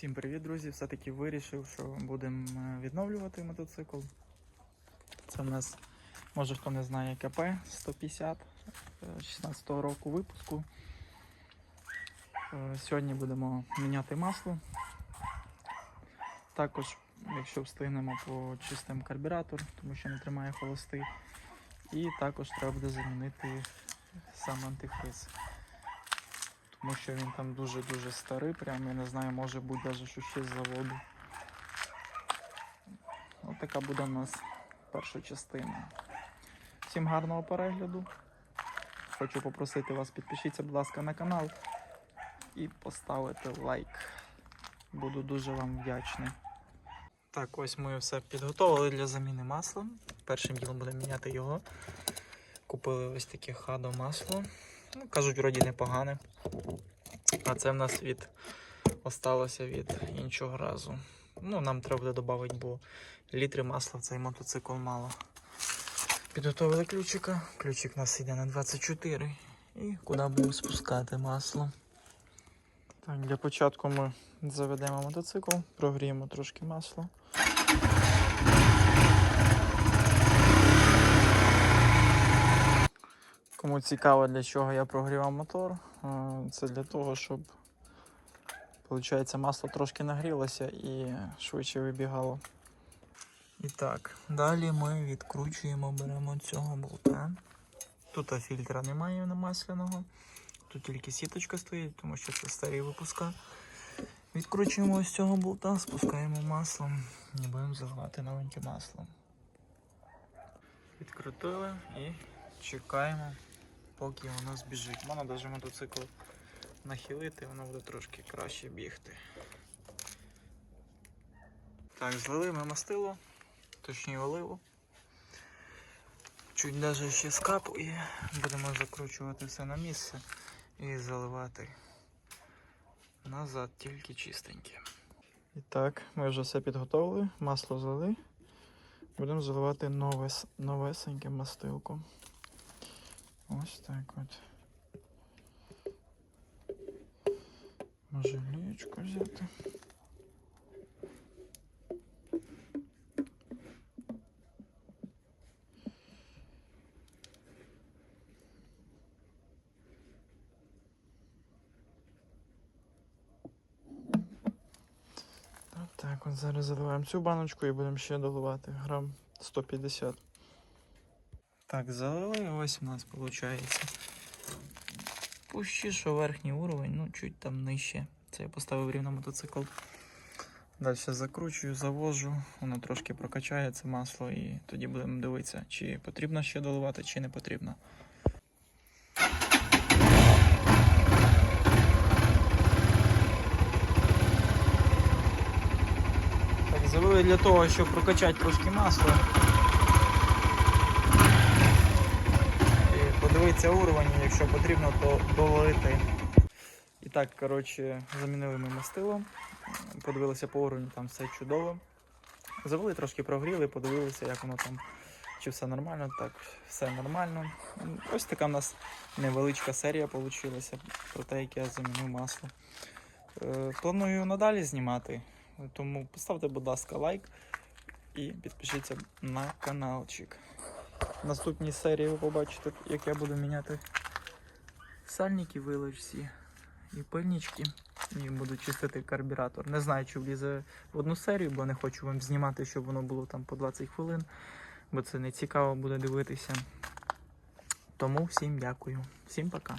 Всім привіт, друзі! Все-таки вирішив, що будемо е, відновлювати мотоцикл. Це в нас, може хто не знає, КП 150 е, 16 року випуску. Е, Сьогодні будемо міняти масло. Також, якщо встигнемо, почистимо карбюратор, тому що не тримає холостий. І також треба буде замінити сам антифриз. Тому що він там дуже-дуже старий, прям я не знаю, може бути навіть що ще з заводу. Ось така буде у нас перша частина. Всім гарного перегляду. Хочу попросити вас, підпишіться, будь ласка, на канал і поставити лайк. Буду дуже вам вдячний. Так, ось ми все підготовили для заміни масла. Першим ділом будемо міняти його. Купили ось таке хадо масло. Ну, кажуть, вроді непогане. А це в нас від осталося від іншого разу. Ну, нам треба буде додати, бо літри масла в цей мотоцикл мало. Підготовили ключика. Ключик у нас йде на 24. І куди будемо спускати масло. Так, для початку ми заведемо мотоцикл, прогріємо трошки масла. Кому цікаво, для чого я прогрівав мотор, е, це для того, щоб виходить, масло трошки нагрілося і швидше вибігало. І так, далі ми відкручуємо, беремо цього болта. Тут фільтра немає на масляного. Тут тільки сіточка стоїть, тому що це старі випуска. Відкручуємо ось цього болта, спускаємо масло і будемо заливати новеньке масло. Відкрутили і чекаємо, поки воно збіжить. Можна навіть мотоцикл нахилити, воно буде трошки краще бігти. Так, злили ми мастило, точніше оливу. Чуть навіть ще скапує. Будемо закручувати все на місце і заливати назад тільки чистеньке. І так, ми вже все підготовили, масло злили. Будемо заливати нове, новесеньке мастилко. Ось так от. Може лієчку взяти. Так, от зараз заливаємо цю баночку і будемо ще доливати грам 150. Так, залили, ось у нас виходить. Пущі, що верхній уровень, ну чуть там нижче. Це я поставив рівно мотоцикл. Далі закручую, завожу, воно трошки прокачається масло і тоді будемо дивитися, чи потрібно ще доливати, чи не потрібно. Так, залили для того, щоб прокачати трошки масло. І подивитися уровень, якщо потрібно, то долити. І так, коротше, замінили ми мастило. Подивилися по уровню, там все чудово. Завели трошки прогріли, подивилися, як воно там, чи все нормально. Так, все нормально. Ось така в нас невеличка серія вийшла про те, як я замінив масло. Е, Планую надалі знімати, тому поставте, будь ласка, лайк і підпишіться на каналчик. Наступній серії ви побачите, як я буду міняти сальники вилочці і пильнички. І буду чистити карбюратор. Не знаю, чи влізе в одну серію, бо не хочу вам знімати, щоб воно було там по 20 хвилин, бо це не цікаво буде дивитися. Тому всім дякую. Всім пока.